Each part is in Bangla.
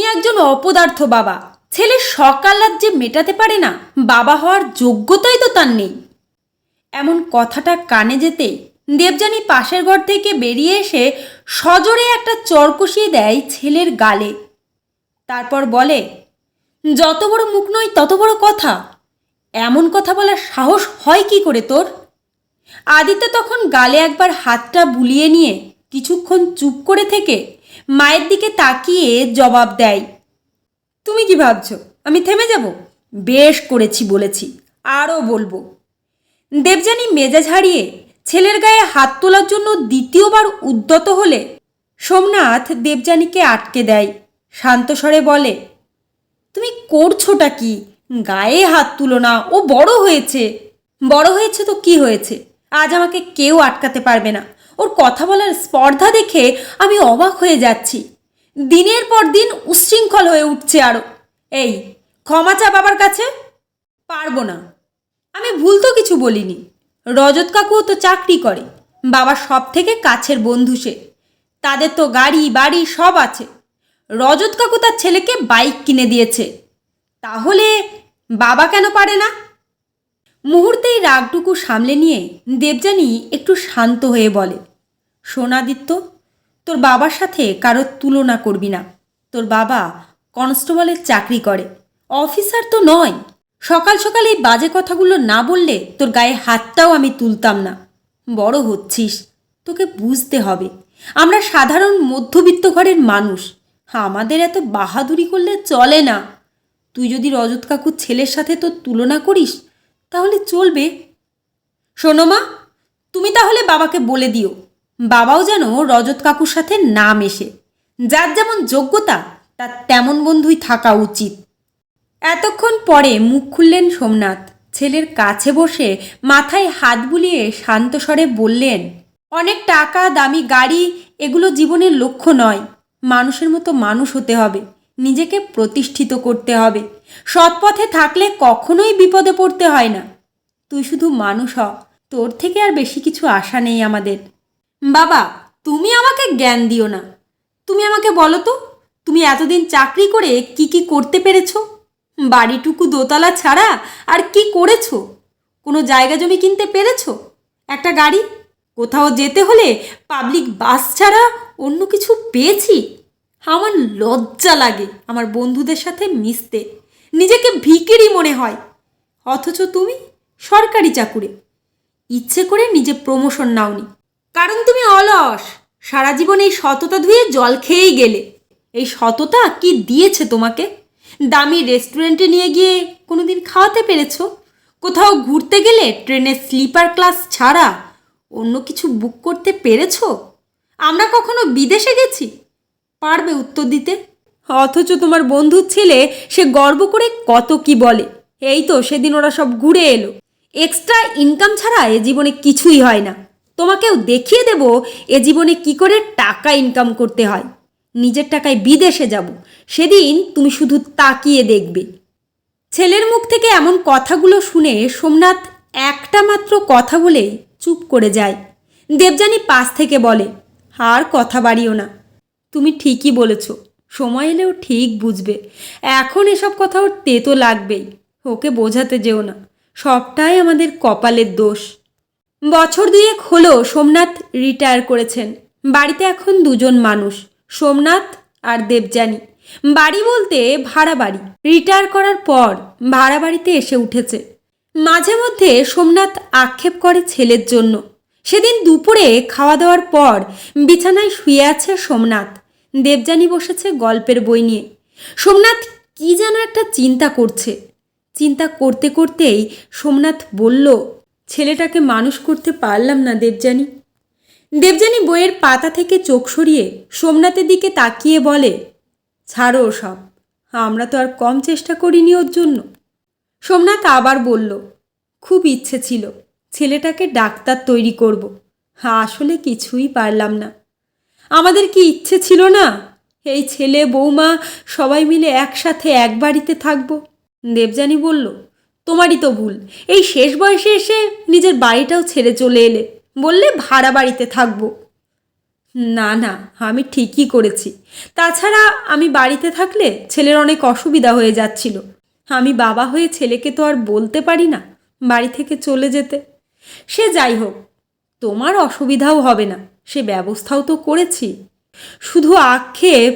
তুমি একজন অপদার্থ বাবা। ছেলে সকালাত যে মেটাতে পারে না, বাবা হওয়ার যোগ্যতাই তো তার নেই। এমন কথাটা কানে যেতেই দেবযানী পাশের ঘর থেকে বেরিয়ে এসে সজোরে একটা চর কষিয়ে দেয় ছেলের গালে। তারপর বলে, যত বড় মুখ নয় তত বড় কথা। এমন কথা বলার সাহস হয় কি করে তোর? আদিত্য তখন গালে একবার হাতটা বুলিয়ে নিয়ে কিছুক্ষণ চুপ করে থেকে মায়ের দিকে তাকিয়ে জবাব দেয়, তুমি কি ভাবছ? আমি থেমে যাব? বেশ করেছি, বলেছি। আরও বলব। দেবযানী মেজাজ হারিয়ে ছেলের গায়ে হাত তোলার জন্য দ্বিতীয়বার উদ্যত হলে সোমনাথ দেবযানীকে আটকে দেয়। শান্ত স্বরে বলে, তুমি করছোটা কি? গায়ে হাত তুলো না, ও বড় হয়েছে। বড় হয়েছে তো কি হয়েছে? আজ আমাকে কেউ আটকাতে পারবে না। ওর কথা বলার স্পর্ধা দেখে আমি অবাক হয়ে যাচ্ছি। দিনের পর দিন উচ্ছৃঙ্খল হয়ে উঠছে আরও এই, ক্ষমা চা বাবার কাছে? পারব না। আমি ভুল তো কিছু বলিনি। রজত কাকুও তো চাকরি করে। বাবার সব থেকে কাছের বন্ধু সে। তাদের তো গাড়ি, বাড়ি সব আছে। রজত কাকু তার ছেলেকে বাইক কিনে দিয়েছে। তাহলে বাবা কেন পারে না? মুহূর্তেই রাগটুকু সামলে নিয়ে দেবযানী একটু শান্ত হয়ে বলে সোনাদিত্য, তোর বাবার সাথে কারোর তুলনা করবি না। তোর বাবা কনস্টেবলের চাকরি করে। অফিসার তো নয়। সকাল সকাল এই বাজে কথাগুলো না বললে তোর গায়ে হাতটাও আমি তুলতাম না। বড় হচ্ছিস, তোকে বুঝতে হবে। আমরা সাধারণ মধ্যবিত্ত ঘরের মানুষ। আমাদের এত বাহাদুরি করলে চলে না। তুই যদি রজত কাকুর ছেলের সাথে তোর তুলনা করিস, তাহলে চলবে। শোনো মা, তুমি তাহলে বাবাকে বলে দিও। বাবাও যেন রজত কাকুর সাথে না মেশে। যার যেমন যোগ্যতা, তার তেমন বন্ধুই থাকা উচিত। এতক্ষণ পরে মুখ খুললেন সোমনাথ। ছেলের কাছে বসে মাথায় হাত বুলিয়ে শান্ত স্বরে বললেন, অনেক টাকা, দামি গাড়ি, এগুলো জীবনের লক্ষ্য নয়। মানুষের মতো মানুষ হতে হবে। নিজেকে প্রতিষ্ঠিত করতে হবে। সৎপথে থাকলে কখনোই বিপদে পড়তে হয় না। তুই শুধু মানুষ হ। তোর থেকে আর বেশি কিছু আশা নেই আমাদের। বাবা, তুমি আমাকে জ্ঞান দিও না। তুমি আমাকে বলো তো, তুমি এতদিন চাকরি করে কি কি করতে পেরেছ? বাড়িটুকু দোতলা ছাড়া আর কি করেছ? কোনো জায়গা জমি কিনতে পেরেছ? একটা গাড়ি? কোথাও যেতে হলে পাবলিক বাস ছাড়া অন্য কিছু পেয়েছি? আমার লজ্জা লাগে আমার বন্ধুদের সাথে মিশতে। নিজেকে ভিকেরই মনে হয়। অথচ তুমি সরকারি চাকুরে। ইচ্ছে করে নিজে প্রমোশন নাওনি। কারণ তুমি অলস। সারা জীবন এই সততা ধুয়ে জল খেয়েই গেলে। এই সততা কি দিয়েছে তোমাকে? দামি রেস্টুরেন্টে নিয়ে গিয়ে কোনো দিন খাওয়াতে পেরেছ? কোথাও ঘুরতে গেলে ট্রেনের স্লিপার ক্লাস ছাড়া অন্য কিছু বুক করতে পেরেছ? আমরা কখনো বিদেশে গেছি? পারবে উত্তর দিতে। অথচ তোমার বন্ধুর ছেলে সে গর্ব করে কত কি বলে। এই তো সেদিন ওরা সব ঘুরে এলো। এক্সট্রা ইনকাম ছাড়া এ জীবনে কিছুই হয় না। তোমাকেও দেখিয়ে দেব এ জীবনে কি করে টাকা ইনকাম করতে হয়। নিজের টাকায় বিদেশে যাব। সেদিন তুমি শুধু তাকিয়ে দেখবে। ছেলের মুখ থেকে এমন কথাগুলো শুনে সোমনাথ একটা মাত্র কথা বলে চুপ করে যায়। দেবযানী পাশ থেকে বলে, আর কথা বাড়িও না। তুমি ঠিকই বলেছ। সময় এলেও ঠিক বুঝবে। এখন এসব কথা ওর তেতো লাগবেই। ওকে বোঝাতে যেও না। সবটাই আমাদের কপালের দোষ। বছর দুয়েক হলো সোমনাথ রিটায়ার করেছেন। বাড়িতে এখন দুজন মানুষ, সোমনাথ আর দেবযানী। বাড়ি বলতে ভাড়া বাড়ি। রিটায়ার করার পর ভাড়া বাড়িতে এসে উঠেছে। মাঝে মধ্যে সোমনাথ আক্ষেপ করে ছেলের জন্য। সেদিন দুপুরে খাওয়া দাওয়ার পর বিছানায় শুয়ে আছে সোমনাথ। দেবযানী বসেছে গল্পের বই নিয়ে। সোমনাথ কি যেন একটা চিন্তা করছে। চিন্তা করতে করতেই সোমনাথ বলল ছেলেটাকে মানুষ করতে পারলাম না দেবযানী। দেবযানী বইয়ের পাতা থেকে চোখ সরিয়ে সোমনাথের দিকে তাকিয়ে বলে, ছাড়ো সব আমরা তো আর কম চেষ্টা করিনি ওর জন্য। সোমনাথ আবার বলল, খুব ইচ্ছে ছিল, ছেলেটাকে ডাক্তার তৈরি করব, আসলে কিছুই পারলাম না। আমাদের কি ইচ্ছে ছিল না? এই ছেলে, বৌমা সবাই মিলে একসাথে এক বাড়িতে থাকব? দেবযানী বলল তোমারই তো ভুল। এই শেষ বয়সে এসে নিজের বাড়িটাও ছেড়ে চলে এলে, বললে ভাড়া বাড়িতে থাকব। না না, আমি ঠিকই করেছি। তাছাড়া আমি বাড়িতে থাকলে ছেলের অনেক অসুবিধা হয়ে যাচ্ছিল। আমি বাবা হয়ে ছেলেকে তো আর বলতে পারি না বাড়ি থেকে চলে যেতে। সে যাই হোক, তোমার অসুবিধাও হবে না, সে ব্যবস্থাও তো করেছি। শুধু আক্ষেপ,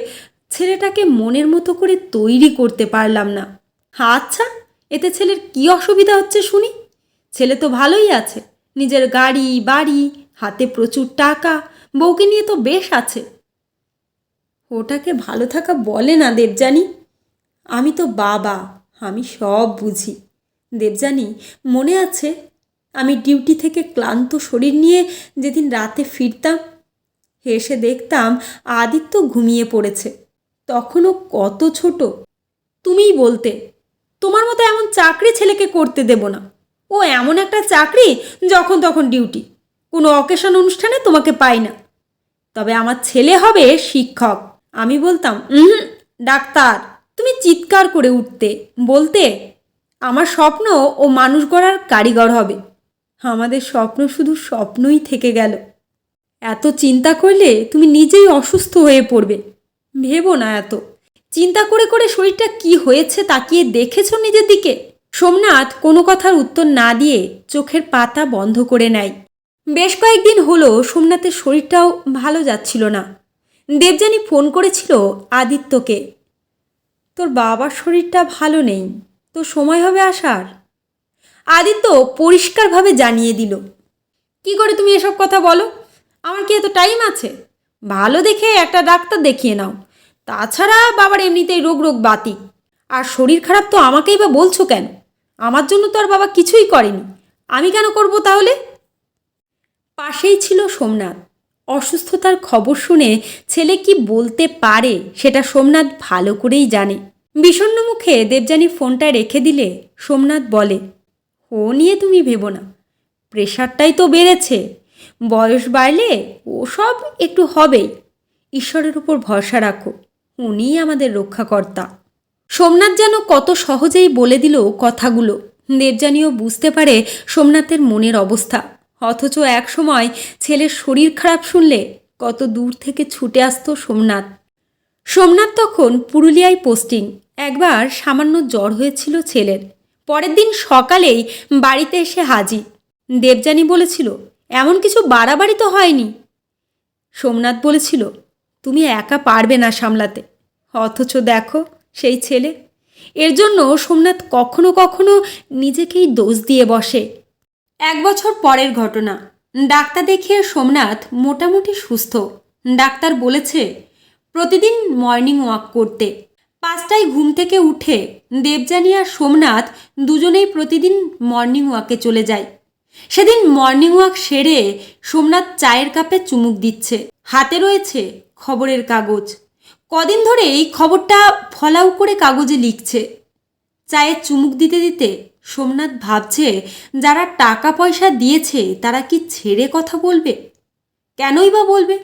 ছেলেটাকে মনের মতো করে তৈরি করতে পারলাম না। আচ্ছা এতে ছেলের কি অসুবিধা হচ্ছে শুনি? ছেলে তো ভালোই আছে, নিজের গাড়ি, বাড়ি, হাতে প্রচুর টাকা, বউকে নিয়ে তো বেশ আছে। ওটাকে ভালো থাকা বলে না দেবযানী। আমি তো বাবা, আমি সব বুঝি। দেবযানী, মনে আছে? আমি ডিউটি থেকে ক্লান্ত শরীর নিয়ে যেদিন রাতে ফিরতাম এসে দেখতাম আদিত্য ঘুমিয়ে পড়েছে। তখনও কত ছোট। তুমিই বলতে। তোমার মতো এমন চাকরি ছেলেকে করতে দেব না। ও এমন একটা চাকরি যখন তখন ডিউটি। কোনো অকেশন অনুষ্ঠানে তোমাকে পাই না। তবে আমার ছেলে হবে শিক্ষক। আমি বলতাম ডাক্তার। তুমি চিৎকার করে উঠতে, বলতে, আমার স্বপ্ন ও মানুষ গড়ার কারিগর হবে। আমাদের স্বপ্ন শুধু স্বপ্নই থেকে গেল। এত চিন্তা করলে তুমি নিজেই অসুস্থ হয়ে পড়বে। ভেবো না এত। চিন্তা করে করে শরীরটা কি হয়েছে তাকিয়ে দেখেছ নিজের দিকে? সোমনাথ কোনো কথার উত্তর না দিয়ে চোখের পাতা বন্ধ করে নেয়। বেশ কয়েকদিন হলো সোমনাথের শরীরটাও ভালো যাচ্ছিল না। দেবযানী ফোন করেছিল আদিত্যকে। তোর বাবার শরীরটা ভালো নেই, তো সময় হবে আসার? আদিত্য পরিষ্কারভাবে জানিয়ে দিল। কি করে তুমি এসব কথা বলো? আমার কি এত টাইম আছে? ভালো দেখে একটা ডাক্তার দেখিয়ে নাও। তাছাড়া বাবার এমনিতেই রোগ রোগ বাতি। আর শরীর খারাপ তো আমাকেই বা বলছো কেন? আমার জন্য তো আর বাবা কিছুই করেনি। আমি কেন করব তাহলে? পাশেই ছিল সোমনাথ। অসুস্থতার খবর শুনে ছেলে কি বলতে পারে সেটা সোমনাথ ভালো করেই জানে। বিষণ্ণ মুখে দেবযানী ফোনটা রেখে দিলে সোমনাথ বলে, ও নিয়ে তুমি ভেবো না। প্রেশারটাই তো বেড়েছে। বয়স বাড়লে ওসব একটু হবেই। ঈশ্বরের উপর ভরসা রাখো। উনিই আমাদের রক্ষাকর্তা। সোমনাথ যেন কত সহজেই বলে দিল কথাগুলো। দেবযানীও বুঝতে পারে সোমনাথের মনের অবস্থা। অথচ এক সময় ছেলের শরীর খারাপ শুনলে কত দূর থেকে ছুটে আসতো সোমনাথ। সোমনাথ তখন পুরুলিয়ায় পোস্টিং। একবার সামান্য জ্বর হয়েছিল ছেলের। পরের দিন সকালেই বাড়িতে এসে হাজির। দেবযানী বলেছিল, এমন কিছু বাড়াবাড়ি তো হয়নি। সোমনাথ বলেছিল তুমি একা পারবে না সামলাতে। অথচ দেখো, সেই ছেলে। এর জন্য সোমনাথ কখনো কখনো নিজেকেই দোষ দিয়ে বসে। এক বছর পরের ঘটনা। ডাক্তার দেখিয়ে সোমনাথ মোটামুটি সুস্থ। ডাক্তার বলেছে, প্রতিদিন মর্নিং ওয়াক করতে। পাঁচটায় ঘুম থেকে উঠে দেবযানী আর সোমনাথ দুজনেই প্রতিদিন মর্নিং ওয়াকে চলে যায়। সেদিন মর্নিং ওয়াক সেরে সোমনাথ চায়ের কাপে চুমুক দিচ্ছে। হাতে রয়েছে খবরের কাগজ। কদিন ধরে এই খবরটা ফলাও করে কাগজে লিখছে। চায়ে চুমুক দিতে দিতে সোমনাথ ভাবছে, যারা টাকা পয়সা দিয়েছে, তারা কি ছেড়ে কথা বলবে? কেনই বা বলবে?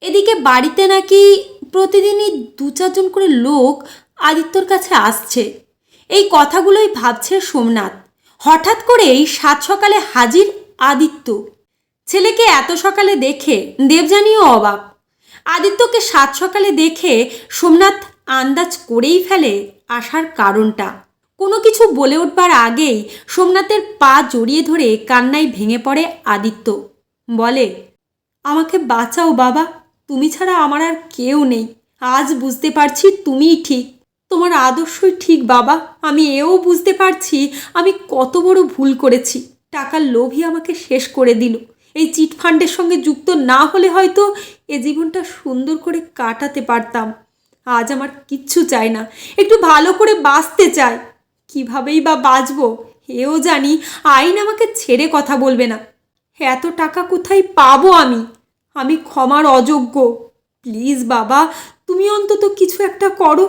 এদিকে বাড়িতে নাকি প্রতিদিনই দু চারজন করে লোক আদিত্যর কাছে আসছে। এই কথাগুলোই ভাবছে সোমনাথ। হঠাৎ করেই সাত সকালে হাজির আদিত্য। ছেলেকে এত সকালে দেখে দেবযানীও অবাক। আদিত্যকে সাত সকালে দেখে সোমনাথ আন্দাজ করেই ফেলে আসার কারণটা। কোনো কিছু বলে উঠবার আগেই সোমনাথের পা জড়িয়ে ধরে কান্নায় ভেঙে পড়ে আদিত্য। বলে, আমাকে বাঁচাও বাবা, তুমি ছাড়া আমার আর কেউ নেই। আজ বুঝতে পারছি তুমিই ঠিক। তোমার আদর্শই ঠিক বাবা, আমি এও বুঝতে পারছি আমি কত বড় ভুল করেছি। টাকার লোভই আমাকে শেষ করে দিল। এই চিটফান্ডের সঙ্গে যুক্ত না হলে হয়তো এ জীবনটা সুন্দর করে কাটাতে পারতাম। আজ আমার কিচ্ছু চাই না। একটু ভালো করে বাঁচতে চাই। কিভাবেই বা বাঁচবো এও জানি আইন আমাকে ছেড়ে কথা বলবে না। এত টাকা কোথায় পাবো আমি? আমি ক্ষমার অযোগ্য। প্লিজ বাবা, তুমি অন্তত কিছু একটা করো।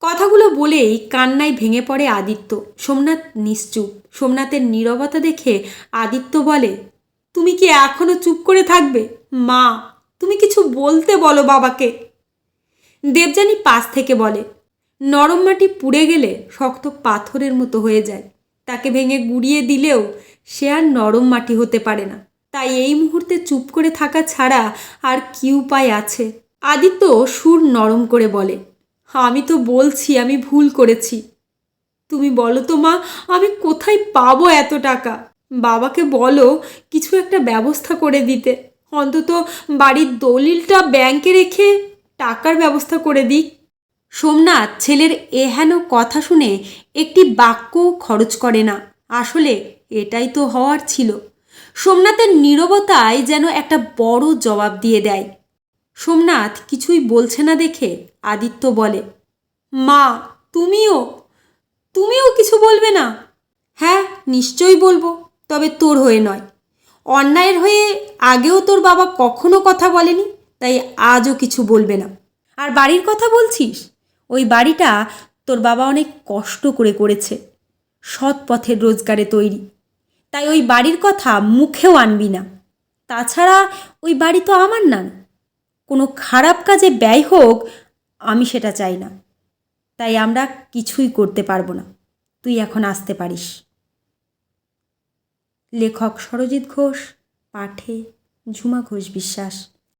কথাগুলো বলেই কান্নায় ভেঙে পড়ে আদিত্য। সোমনাথ নিশ্চুপ। সোমনাথের নীরবতা দেখে আদিত্য বলে তুমি কি এখনও চুপ করে থাকবে? মা, তুমি কিছু বলতে বলো বাবাকে। দেবযানী পাশ থেকে বলে, নরম মাটি পুড়ে গেলে শক্ত পাথরের মতো হয়ে যায়। তাকে ভেঙে গুড়িয়ে দিলেও সে আর নরম মাটি হতে পারে না। তাই এই মুহূর্তে চুপ করে থাকা ছাড়া আর কি উপায় আছে? আদিত্য সুর নরম করে বলে, আমি তো বলছি, আমি ভুল করেছি। তুমি বলো তো মা, আমি কোথায় পাবো এত টাকা? বাবাকে বলো কিছু একটা ব্যবস্থা করে দিতে। অন্তত বাড়ির দলিলটা ব্যাংকে রেখে টাকার ব্যবস্থা করে দিক। সোমনাথ ছেলের এহেন কথা শুনে একটি বাক্য খরচ করে না। আসলে এটাই তো হওয়ার ছিল। সোমনাথের নীরবতায় যেন একটা বড় জবাব দিয়ে দেয়। সোমনাথ কিছুই বলছে না দেখে আদিত্য বলে, মা, তুমিও? তুমিও কিছু বলবে না? হ্যাঁ নিশ্চয়ই বলব। তবে তোর হয়ে নয়। অন্যায়ের হয়ে আগেও তোর বাবা কখনো কথা বলেনি, তাই আজও কিছু বলবে না। আর বাড়ির কথা বলছিস? ওই বাড়িটা তোর বাবা অনেক কষ্ট করে করেছে। সৎ পথের রোজগারে তৈরি। তাই ওই বাড়ির কথা মুখেও আনবি না। তাছাড়া ওই বাড়ি তো আমার না। কোনো খারাপ কাজে ব্যয় হোক, আমি সেটা চাই না। তাই আমরা কিছুই করতে পারব না। তুই এখন আসতে পারিস। লেখক সরজিৎ ঘোষ পাঠে ঝুমা ঘোষ বিশ্বাস।